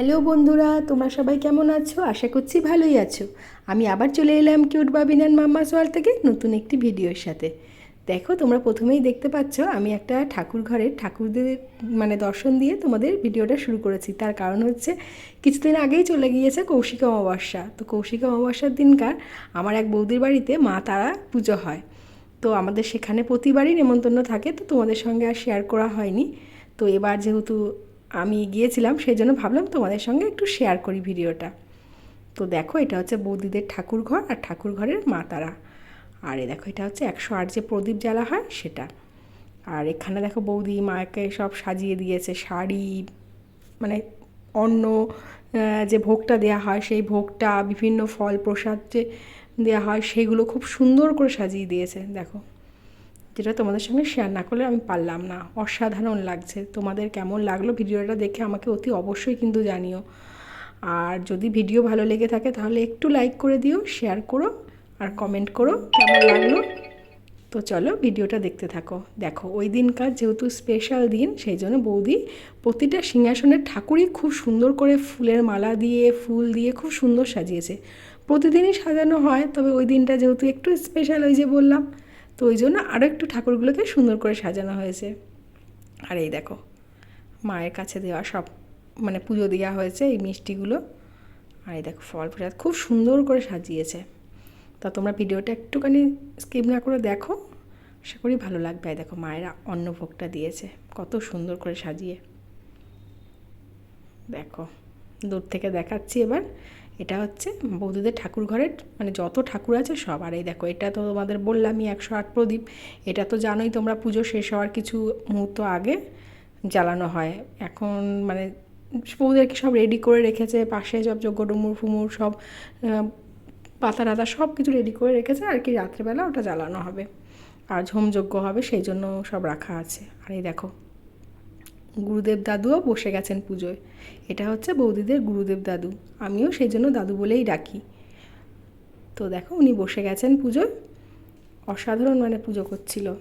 Hello বন্ধুরা, তোমরা সবাই কেমন আছো? আশা করছি ভালোই আছো। আমি আবার চলে এলাম কিউট বাবিনান মাম্মা সোয়াল থেকে নতুন একটি ভিডিওর সাথে। দেখো, তোমরা প্রথমেই দেখতে পাচ্ছ, আমি একটা ঠাকুর ঘরের ঠাকুরদের মানে দর্শন দিয়ে তোমাদের ভিডিওটা শুরু করেছি। তার কারণ হচ্ছে, কিছুদিন আগেই চলে গিয়েছে কৌশিক অমাবস্যা। তো কৌশিক অমাবস্যার দিনকার আমার এক বৌদির বাড়িতে মা তারা পুজো হয়। তো আমাদের সেখানে প্রতিবারই নেমন্তন্ন থাকে, তো তোমাদের সঙ্গে আর শেয়ার করা হয়নি। তো এবার যেহেতু আমি গিয়েছিলাম সেই জন্য ভাবলাম তোমাদের সঙ্গে একটু শেয়ার করি ভিডিওটা। তো দেখো, এটা হচ্ছে বৌদিদের ঠাকুর ঘর আর ঠাকুর ঘরের মা তারা আর এ দেখো, এটা হচ্ছে একশো আট যে প্রদীপ জ্বালা হয় সেটা। আর এখানে দেখো বৌদি মাকে সব সাজিয়ে দিয়েছে, শাড়ি মানে অন্য যে ভোগটা দেয়া হয়, সেই ভোগটা, বিভিন্ন ফল প্রসাদ যে দেওয়া হয়, সেগুলো খুব সুন্দর করে সাজিয়ে দিয়েছে, দেখো। যেটা তোমাদের সঙ্গে শেয়ার না করলে আমি পারলাম না। অসাধারণ লাগছে। তোমাদের কেমন লাগল ভিডিওটা দেখে আমাকে অতি অবশ্যই কিন্তু জানিও। আর যদি ভিডিও ভালো লেগে থাকে তাহলে একটু লাইক করে দিও শেয়ার করো আর কমেন্ট করো কেমন লাগল। তো চলো ভিডিওটা দেখতে থাকো। দেখো, ওই দিনকার যেহেতু স্পেশাল দিন, সেই জন্য বৌদি প্রতিটা সিংহাসনের ঠাকুরই খুব সুন্দর করে ফুলের মালা দিয়ে, ফুল দিয়ে খুব সুন্দর সাজিয়েছে। প্রতিদিনই সাজানো হয়, তবে ওই দিনটা যেহেতু একটু স্পেশাল ওই যে বললাম তো ওই জন্য আরও একটু ঠাকুরগুলোকে সুন্দর করে সাজানো হয়েছে। আর এই দেখো, মায়ের কাছে দেওয়া সব মানে পুজো দেওয়া হয়েছে এই মিষ্টিগুলো। আর এই দেখো, ফল প্রসাদ খুব সুন্দর করে সাজিয়েছে। তা তোমরা ভিডিওটা একটুখানি স্কিপ না করে দেখো, আশা করি ভালো লাগবে। এই দেখো, মায়েরা অন্নভোগটা দিয়েছে, কত সুন্দর করে সাজিয়ে। দেখো, দূর থেকে দেখাচ্ছি এবার। এটা হচ্ছে বৌদিদের ঠাকুর ঘরের মানে যত ঠাকুর আছে সব। আর এই দেখো, এটা তো তোমাদের বললামই, একশো আট প্রদীপ। এটা তো জানোই তোমরা, পুজো শেষ হওয়ার কিছু মুহূর্ত আগে জ্বালানো হয়। এখন মানে বৌদি আর কি সব রেডি করে রেখেছে? পাশে সব যজ্ঞ ডুমুর ফুমুর, সব পাতা টাতা সব কিছু রেডি করে রেখেছে, আর কি রাত্রেবেলা ওটা জ্বালানো হবে। আর ঝোমযজ্ঞ হবে, সেই জন্য সব রাখা আছে। আর এই দেখো গুরুদেব দাদুও বসে গেছেন পুজোয়। এটা হচ্ছে বৌদিদের গুরুদেব দাদু। আমিও সেই জন্য দাদু বলেই ডাকি। তো দেখো, উনি বসে গেছেন পুজোয়। অসাধারণ মানে পুজো করছিল।